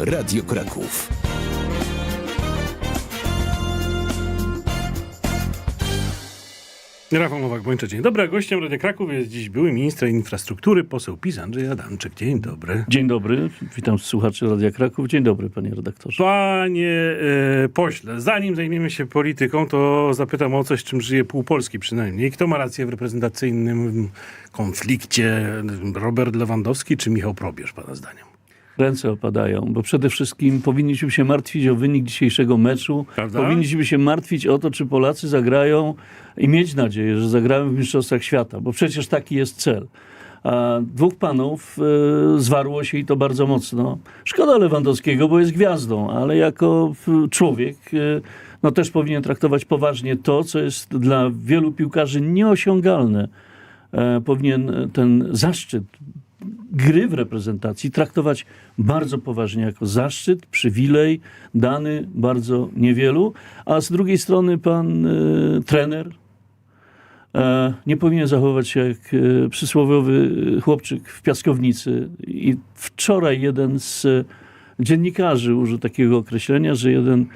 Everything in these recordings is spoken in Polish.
Radio Kraków. Rafał Nowak-Bończyk, dzień dobry. Gościem Radia Kraków jest dziś były minister infrastruktury, poseł PiS Andrzej Adamczyk. Dzień dobry. Dzień dobry, witam słuchaczy Radia Kraków. Dzień dobry, panie redaktorze. Panie e, pośle, zanim zajmiemy się polityką, to zapytam o coś, czym żyje pół Polski przynajmniej. Kto ma rację w reprezentacyjnym konflikcie? Robert Lewandowski czy Michał Probierz, pana zdaniem? Ręce opadają, bo przede wszystkim powinniśmy się martwić o wynik dzisiejszego meczu. Prawda? Powinniśmy się martwić o to, czy Polacy zagrają i mieć nadzieję, że zagrają w Mistrzostwach Świata, bo przecież taki jest cel. A dwóch panów e, zwarło się i to bardzo mocno. Szkoda Lewandowskiego, bo jest gwiazdą, ale jako w, człowiek e, no też powinien traktować poważnie to, co jest dla wielu piłkarzy nieosiągalne. E, powinien ten zaszczyt gry w reprezentacji traktować bardzo poważnie jako zaszczyt, przywilej dany bardzo niewielu, a z drugiej strony pan e, trener e, nie powinien zachowywać się jak e, przysłowiowy chłopczyk w piaskownicy. I wczoraj jeden z dziennikarzy użył takiego określenia, że jeden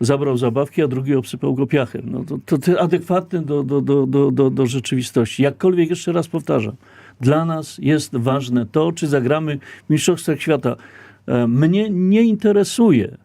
zabrał zabawki, a drugi obsypał go piachem. No to, to, to adekwatne do, do, do, do, do rzeczywistości. Jakkolwiek jeszcze raz powtarzam, dla nas jest ważne to, czy zagramy w Mistrzostwach Świata. E, Mnie nie interesuje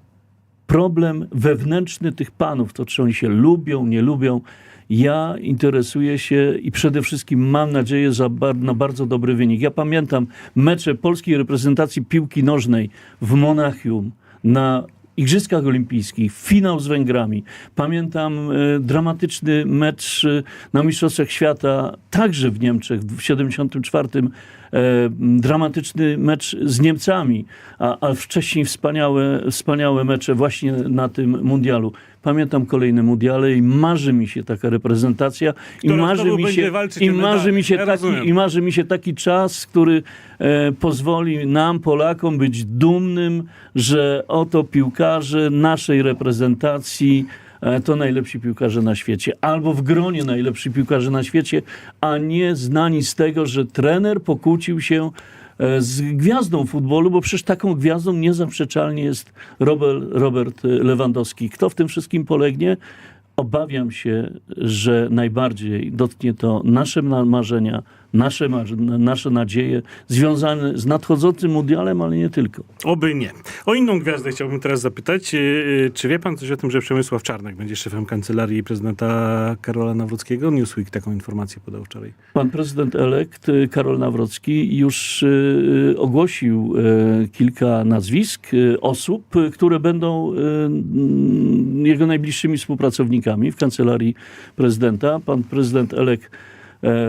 problem wewnętrzny tych panów, to czy oni się lubią, nie lubią. Ja interesuję się i przede wszystkim mam nadzieję za, bar- na bardzo dobry wynik. Ja pamiętam mecze polskiej reprezentacji piłki nożnej w Monachium na Igrzyskach Olimpijskich, finał z Węgrami. Pamiętam e, dramatyczny mecz e, na Mistrzostwach Świata, także w Niemczech w 74. E, dramatyczny mecz z Niemcami, a, a wcześniej wspaniałe, wspaniałe mecze właśnie na tym mundialu. Pamiętam kolejne mundiale i marzy mi się taka reprezentacja i Która marzy mi się, i marzy mi się Ja taki, rozumiem. i marzy mi się taki czas, który e, pozwoli nam, Polakom, być dumnym, że oto piłkarze naszej reprezentacji to najlepsi piłkarze na świecie, albo w gronie najlepsi piłkarze na świecie, a nie znani z tego, że trener pokłócił się e, z gwiazdą futbolu, bo przecież taką gwiazdą niezaprzeczalnie jest Robert, Robert Lewandowski. Kto w tym wszystkim polegnie? Obawiam się, że najbardziej dotknie to nasze na- marzenia, nasze, nasze nadzieje związane z nadchodzącym mundialem, ale nie tylko. Oby nie. O inną gwiazdę chciałbym teraz zapytać. Yy, yy, Czy wie pan coś o tym, że Przemysław Czarnek będzie szefem kancelarii prezydenta Karola Nawrockiego? Newsweek taką informację podał wczoraj. Pan prezydent elekt y, Karol Nawrocki już ogłosił kilka nazwisk osób, które będą jego najbliższymi współpracownikami w kancelarii prezydenta. Pan prezydent elekt e,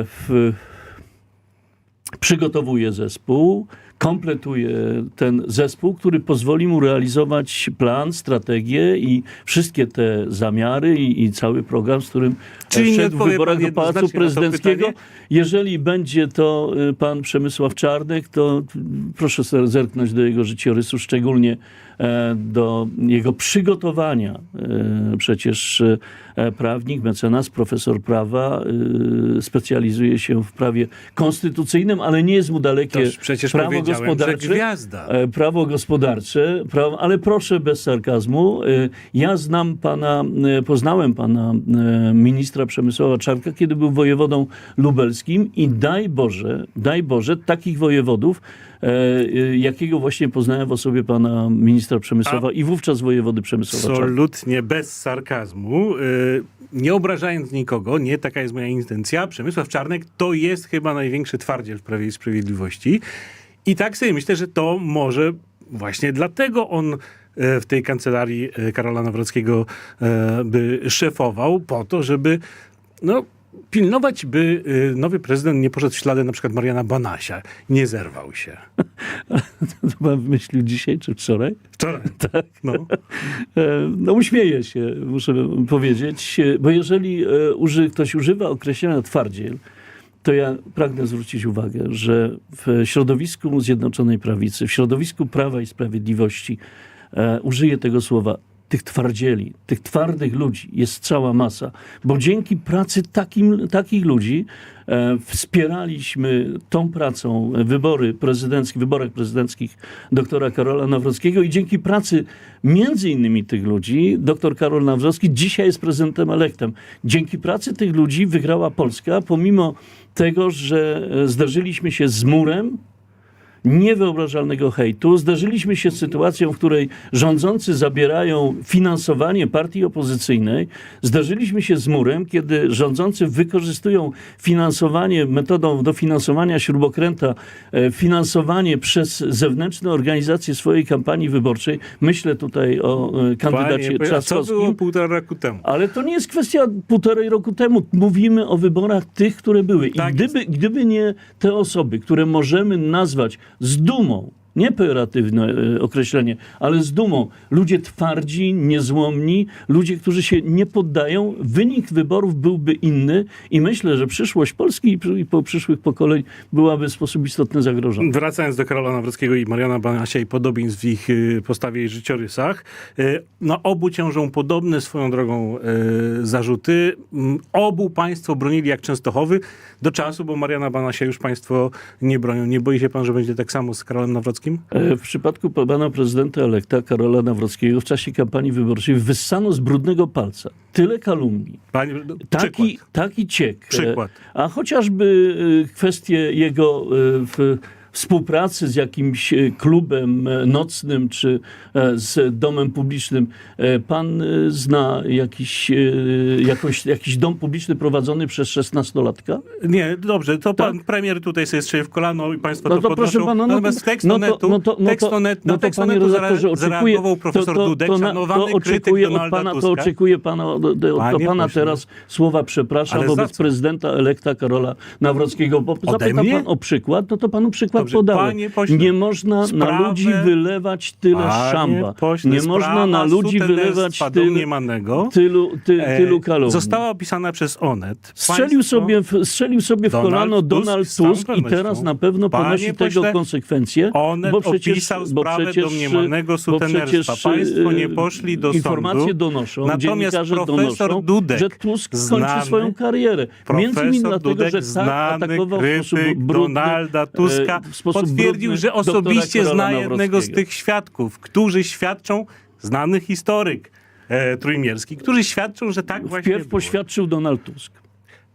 w, przygotowuje zespół, kompletuje ten zespół, który pozwoli mu realizować plan, strategię i wszystkie te zamiary i, i cały program, z którym Czyli Czyli nie wszedł w wyborach do Pałacu Prezydenckiego. Jeżeli będzie to y, pan Przemysław Czarnek, to proszę zerknąć do jego życiorysu, szczególnie e, do jego przygotowania. E, Przecież e, prawnik, mecenas, profesor prawa, specjalizuje się w prawie konstytucyjnym, ale nie jest mu dalekie Toż przecież prawo gospodarcze. gwiazda. E, prawo gospodarcze, prawo, ale proszę bez sarkazmu. E, Ja znam pana, e, poznałem pana ministra Przemysława Czarnka, kiedy był wojewodą lubelskim i daj Boże, daj Boże, takich wojewodów, jakiego właśnie poznałem w osobie pana ministra Przemysława i wówczas wojewody Przemysława. Absolutnie bez sarkazmu. Nie obrażając nikogo, nie taka jest moja intencja. Przemysław Czarnek to jest chyba największy twardziel w Prawie i Sprawiedliwości. I tak sobie myślę, że to może właśnie dlatego on e, w tej kancelarii e, Karola Nawrockiego e, by szefował, po to, żeby no, pilnować, by nowy prezydent nie poszedł w ślady na przykład Mariana Banasia, nie zerwał się. To pan wymyślił dzisiaj czy wczoraj? Wczoraj. Tak. No. No uśmieję się, muszę powiedzieć, bo jeżeli uży, ktoś używa określenia twardziel, to ja pragnę zwrócić uwagę, że w środowisku Zjednoczonej Prawicy, w środowisku Prawa i Sprawiedliwości e, użyję tego słowa tych twardzieli, tych twardych ludzi jest cała masa, bo dzięki pracy takim, takich ludzi e, wspieraliśmy tą pracą wybory prezydenckie, wyborach prezydenckich doktora Karola Nawrockiego i dzięki pracy między innymi tych ludzi doktor Karol Nawrocki dzisiaj jest prezydentem elektem. Dzięki pracy tych ludzi wygrała Polska, pomimo tego, że e, zderzyliśmy się z murem, niewyobrażalnego hejtu. Zdarzyliśmy się z sytuacją, w której rządzący zabierają finansowanie partii opozycyjnej. Zdarzyliśmy się z murem, kiedy rządzący wykorzystują finansowanie metodą dofinansowania śrubokręta, e, finansowanie przez zewnętrzne organizacje swojej kampanii wyborczej. Myślę tutaj o e, kandydacie Panie, a co Trzaskowskim. było półtora roku temu? Ale to nie jest kwestia półtorej roku temu. Mówimy o wyborach tych, które były. I Tak gdyby, gdyby nie te osoby, które możemy nazwać z dumą, nie pejoratywne e, określenie, ale z dumą, ludzie twardzi, niezłomni, ludzie, którzy się nie poddają, wynik wyborów byłby inny i myślę, że przyszłość Polski i po przyszłych pokoleń byłaby w sposób istotny zagrożona. Wracając do Karola Nawrockiego i Mariana Banasia i podobieństw w ich y, postawie i życiorysach, y, na obu ciążą podobne swoją drogą zarzuty. Obu państwo bronili jak Częstochowy do czasu, bo Mariana Banasia już państwo nie bronią. Nie boi się pan, że będzie tak samo z Karolem Nawrockim? E, W przypadku pana prezydenta elekta Karola Nawrockiego w czasie kampanii wyborczej wyssano z brudnego palca tyle kalumni, Panie, no, taki, przykład. taki ciek. Przykład. E, A chociażby e, kwestie jego w, współpracy z jakimś e, klubem e, nocnym czy e, z domem publicznym. Pan zna jakiś, jakoś, jakiś dom publiczny prowadzony przez szesnastolatka? Nie, dobrze, to pan Tak? premier tutaj sobie strzeli w kolano i państwo No to, to podnoszą. proszę pana, no Natomiast to- tekst no to- Onetu, no to- no tekst to- Onetu, no na to, tekst panie Onetu oczekuję- zareagował profesor to- to- Dudek, to na- szanowany to oczekuję od pana, To Tuska. oczekuję pana, od, od, od Panie pana teraz słowa przepraszam wobec prezydenta elekta Karola Nawrockiego. Bo zapyta pan o przykład, no to panu przykład Dobrze, podałem. panie pośle, nie można na sprawę- ludzi wylewać tyle Panie szamba. pośle, nie można na ludzi wylewać tylu, tylu, ty, e, tylu kalumni. Została opisana przez Onet. Strzelił Państwo- sobie, w, strzelił sobie w Donald kolano Tusk Donald całą Tusk i teraz na pewno Panie ponosi tego pośle, konsekwencje. Onet bo przecież, opisał bo sprawę przecież, domniemanego bo sutenerstwa. Państwo nie poszli do Informacje sądu. donoszą, Natomiast profesor donoszą, Dudek, że Tusk kończy znany swoją karierę. Między innymi dlatego, Dudek, że tak znany atakował w sposób krytyk brudny, Donalda Tuska, e, w sposób potwierdził, że osobiście zna jednego z tych świadków, którzy świadczą, znany historyk e, trójmierski, którzy świadczą, że tak właśnie Wpierw poświadczył Donald Tusk.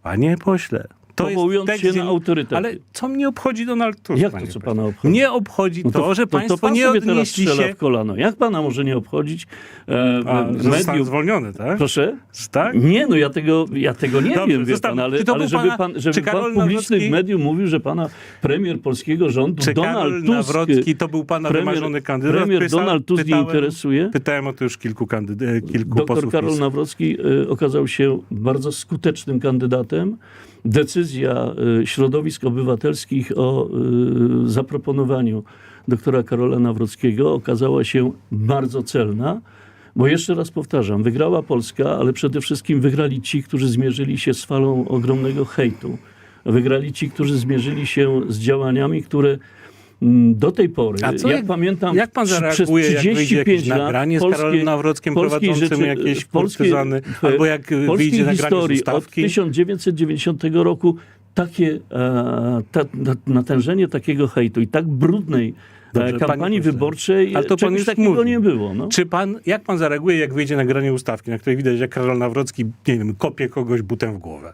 Panie pośle, to Powołując jest się tekst na autorytety. Ale co mnie obchodzi Donald Tusk? Jak to, co pana obchodzi? Nie obchodzi No to, że to, państwo to pan nie sobie teraz odnieśli strzela się... w kolano. Jak pana może nie obchodzić e, A, mediów? zwolniony, tak? Proszę? Tak? Nie, no ja tego, ja tego nie Dobrze, wiem, wie pan, ale, to ale żeby pana- pan, żeby Karol pan publiczny w medium mówił, że pana premier polskiego rządu, Czy Donald Karol Tusk, Nawrocki to był pana premier- wymarzony kandydat? premier Pysa- Donald Tusk nie pytałem- interesuje? Pytałem o to już kilku, kandyd- kilku Doktor posłów Karol PiS. Nawrocki y, okazał się bardzo skutecznym kandydatem. Decyzja y, środowisk obywatelskich o y, zaproponowaniu doktora Karola Nawrockiego okazała się bardzo celna. Bo jeszcze raz powtarzam, wygrała Polska, ale przede wszystkim wygrali ci, którzy zmierzyli się z falą ogromnego hejtu. Wygrali ci, którzy zmierzyli się z działaniami, które do tej pory, A co jak, jak- pamiętam, Jak pan przez zareaguje, jak wyjdzie 35 jakieś lat nagranie z polskie- Karolem Nawrockim polskiej prowadzącym rzeczy- jakieś kurtyzany, w albo jak wyjdzie nagranie z historii od ustawki? 1990 roku takie e, ta, na, natężenie takiego hejtu i tak brudnej Dobrze, e, panie kampanii wyborczej Ale to pan już takiego mówił. nie było. No. Czy pan, jak pan zareaguje, jak wyjdzie nagranie ustawki, na której widać, jak Karol Nawrocki, nie wiem, kopie kogoś butem w głowę?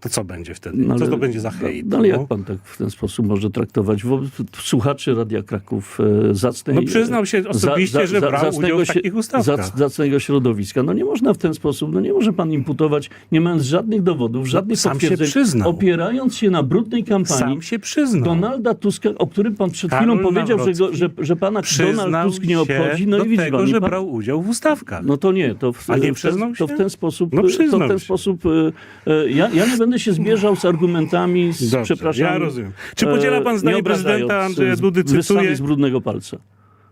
To co będzie wtedy? No, co to będzie za hejt? No, ale no? jak pan tak w ten sposób może traktować wo- słuchaczy Radia Kraków e, zacnej... No przyznał się osobiście, że brał zacnego udział w się- takich ustawkach. zac- Zacnego środowiska. No nie można w ten sposób, no nie może pan imputować, nie mając żadnych dowodów, żadnych No, sam się potwierdzeń, przyznał. opierając się na brudnej kampanii, Sam się przyznał. Donalda Tuska, o którym pan przed Karol chwilą powiedział, że, go, że, że pana Donald Tusk nie się obchodzi. No i widzi tego, pan, że pan, brał udział w ustawkach. no to nie, to w, A nie w ten, to w się? ten sposób, No to przyznał w ten się. sposób e, e, ja, ja nie będę się zbieżał z argumentami, z, Dobrze, przepraszam. ja rozumiem. Czy podziela pan e, zdanie nie prezydenta Andrzeja z- Dudy, cytuję, z brudnego palca.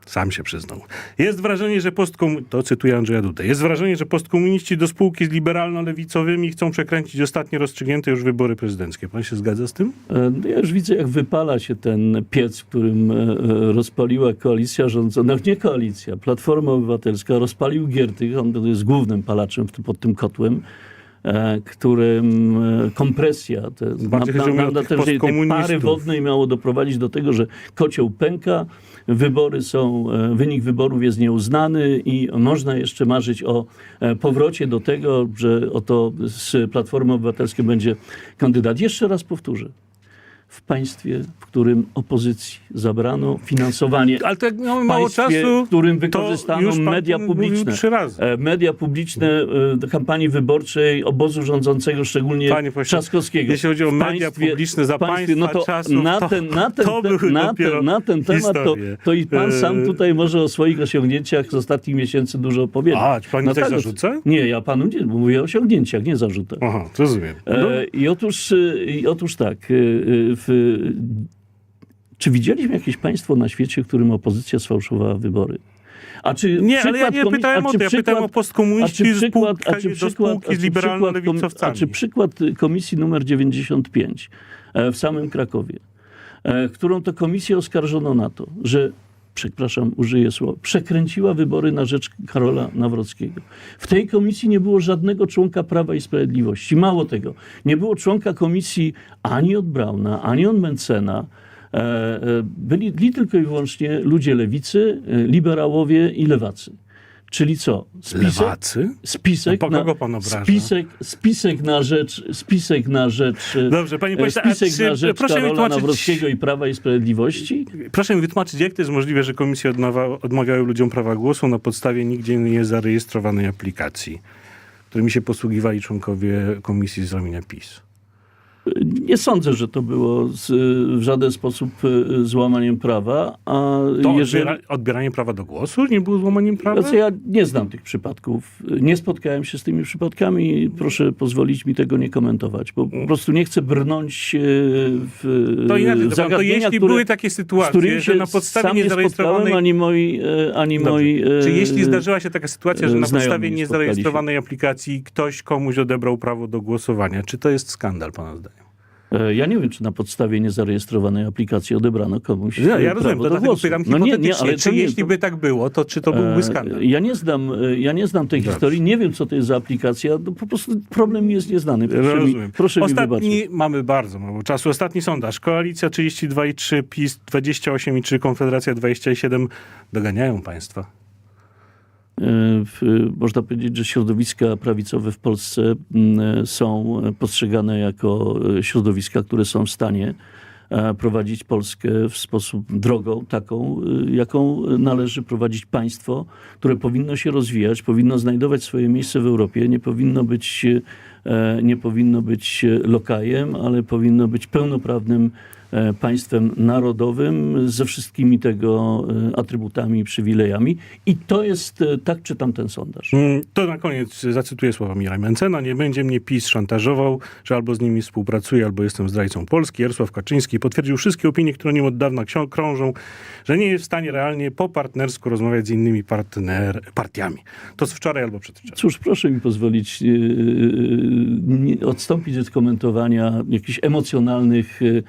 Sam się przyznał. Jest wrażenie, że postkomun... To cytuję Andrzeja Dudę. Jest wrażenie, że postkomuniści do spółki z liberalno-lewicowymi chcą przekręcić ostatnie rozstrzygnięte już wybory prezydenckie. Pan się zgadza z tym? E, no Ja już widzę, jak wypala się ten piec, którym e, e, rozpaliła koalicja rządząca, no nie koalicja, Platforma Obywatelska, rozpalił Giertych, on jest głównym palaczem pod tym kotłem, e, którym e, kompresja, te, Bardziej mi o tych tej- pary wodnej miało doprowadzić do tego, że kocioł pęka, wybory są, e, wynik wyborów jest nieuznany i można jeszcze marzyć o e, powrocie do tego, że oto z Platformy Obywatelskiej będzie kandydat. Jeszcze raz powtórzę. W państwie, w którym opozycji zabrano finansowanie, Ale to jak mamy mało państwie, czasu, w którym wykorzystano pan media publiczne. trzy razy. E, Media publiczne e, kampanii wyborczej obozu rządzącego, szczególnie Panie pośle, Trzaskowskiego. jeśli chodzi o media publiczne za państwie, no to czasów, na ten, na ten, to na ten, na ten temat to, to i pan sam E, tutaj może o swoich osiągnięciach z ostatnich miesięcy dużo opowiedzieć. A, czy pani No tak, no- zarzuca? Nie, ja panu nie, bo mówię o osiągnięciach, nie zarzutach. Aha, rozumiem. No, E, I otóż, i otóż tak, w, czy widzieliśmy jakieś państwo na świecie, w którym opozycja sfałszowała wybory? A czy nie, ale ja nie pytałem a o czy to, ja przykład- pytałem o a postkomuniści czy z przykład, a spółki, czy przykład, spółki z liberalno-lewicowcami. A czy przykład komisji numer 95 e, w samym Krakowie, e, którą to komisję oskarżono na to, że przepraszam, użyję słowa, przekręciła wybory na rzecz Karola Nawrockiego. W tej komisji nie było żadnego członka Prawa i Sprawiedliwości. Mało tego, nie było członka komisji ani od Brauna, ani od Mencena. E, e, Byli, tylko i wyłącznie ludzie lewicy, e, liberałowie i lewacy. Czyli co? Spisek, Lewacy? spisek, na, kogo pan obraża? spisek, spisek na rzecz, spisek na rzecz, Dobrze, panie e, pośle, spisek czy- na rzecz proszę mi Karola tłumaczyć- Nawrockiego i Prawa i Sprawiedliwości? Proszę mi wytłumaczyć, jak to jest możliwe, że komisje odmawa, odmawiały ludziom prawa głosu na podstawie nigdzie nie zarejestrowanej aplikacji, którymi się posługiwali członkowie komisji z ramienia PiS? Nie sądzę, że to było z, w żaden sposób e, złamaniem prawa, a To jeżeli... odbiera, odbieranie prawa do głosu nie było złamaniem prawa? Znaczy, ja nie znam tych przypadków. Nie spotkałem się z tymi przypadkami proszę pozwolić mi tego nie komentować, bo po prostu nie chcę brnąć w To inaczej, pan, to zagadnienia, jeśli które, były takie sytuacje, że na podstawie nie ani moi, e, ani Dobrze. moi e, Czy jeśli zdarzyła się taka sytuacja, że na podstawie nie niezarejestrowanej aplikacji ktoś komuś odebrał prawo do głosowania, czy to jest skandal, pana zdaniem? E, Ja nie wiem, czy na podstawie niezarejestrowanej aplikacji odebrano komuś Ja, ja rozumiem, to dlatego pytam No nie, nie, ale czy nie, jeśli to- by tak było, to czy to byłby E, skandal? Ja nie znam, e, ja nie znam tej Dobrze. historii, nie wiem, co to jest za aplikacja. No, po prostu problem mi jest nieznany. Proszę, mi, Rozumiem. proszę mi Ostatni, wybaczyć. mamy bardzo mało czasu. Ostatni sondaż. Koalicja 32,3, PiS 28,3, Konfederacja 27. Doganiają państwa. Można powiedzieć, że środowiska prawicowe w Polsce m, e, są postrzegane jako e, środowiska, które są w stanie e, prowadzić Polskę w sposób drogą taką, e, jaką należy prowadzić państwo, które powinno się rozwijać, powinno znajdować swoje miejsce w Europie, nie powinno być, nie powinno być lokajem, ale powinno być pełnoprawnym państwem narodowym ze wszystkimi tego e, atrybutami i przywilejami. I to jest, e, tak czytam ten sondaż. Mm, To na koniec zacytuję słowa Mira Mencena. Nie będzie mnie PiS szantażował, że albo z nimi współpracuję, albo jestem zdrajcą Polski. Jarosław Kaczyński potwierdził wszystkie opinie, które nim od dawna krążą, że nie jest w stanie realnie po partnersku rozmawiać z innymi partner, partiami. To z wczoraj albo przedwczoraj. Cóż, proszę mi pozwolić yy, nie- odstąpić od komentowania jakichś emocjonalnych yy,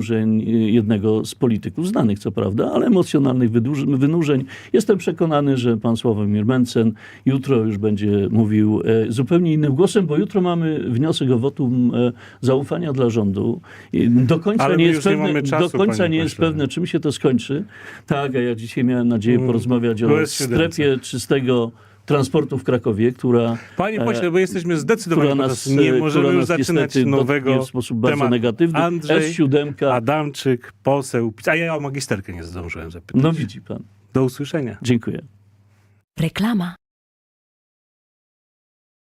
wynurzeń yy, jednego z polityków, znanych co prawda, ale emocjonalnych wynurzeń. Jestem przekonany, że pan Sławomir Mencen jutro już będzie mówił e, zupełnie innym głosem, bo jutro mamy wniosek o wotum e, zaufania dla rządu. Do końca Ale nie jest nie pewne, mamy czasu, do końca nie jest pewne, czym się to skończy. Tak, a ja dzisiaj miałem nadzieję Mm, porozmawiać o strefie czystego transportu w Krakowie, która Panie E, pośle, bo jesteśmy zdecydowani która po nas. Nie e, możemy nas zaczynać nowego w sposób bardzo tematu. negatywny. Andrzej S7. Adamczyk, poseł, a ja o magisterkę nie zdążyłem zapytać. No widzi pan. Do usłyszenia. Dziękuję. Reklama.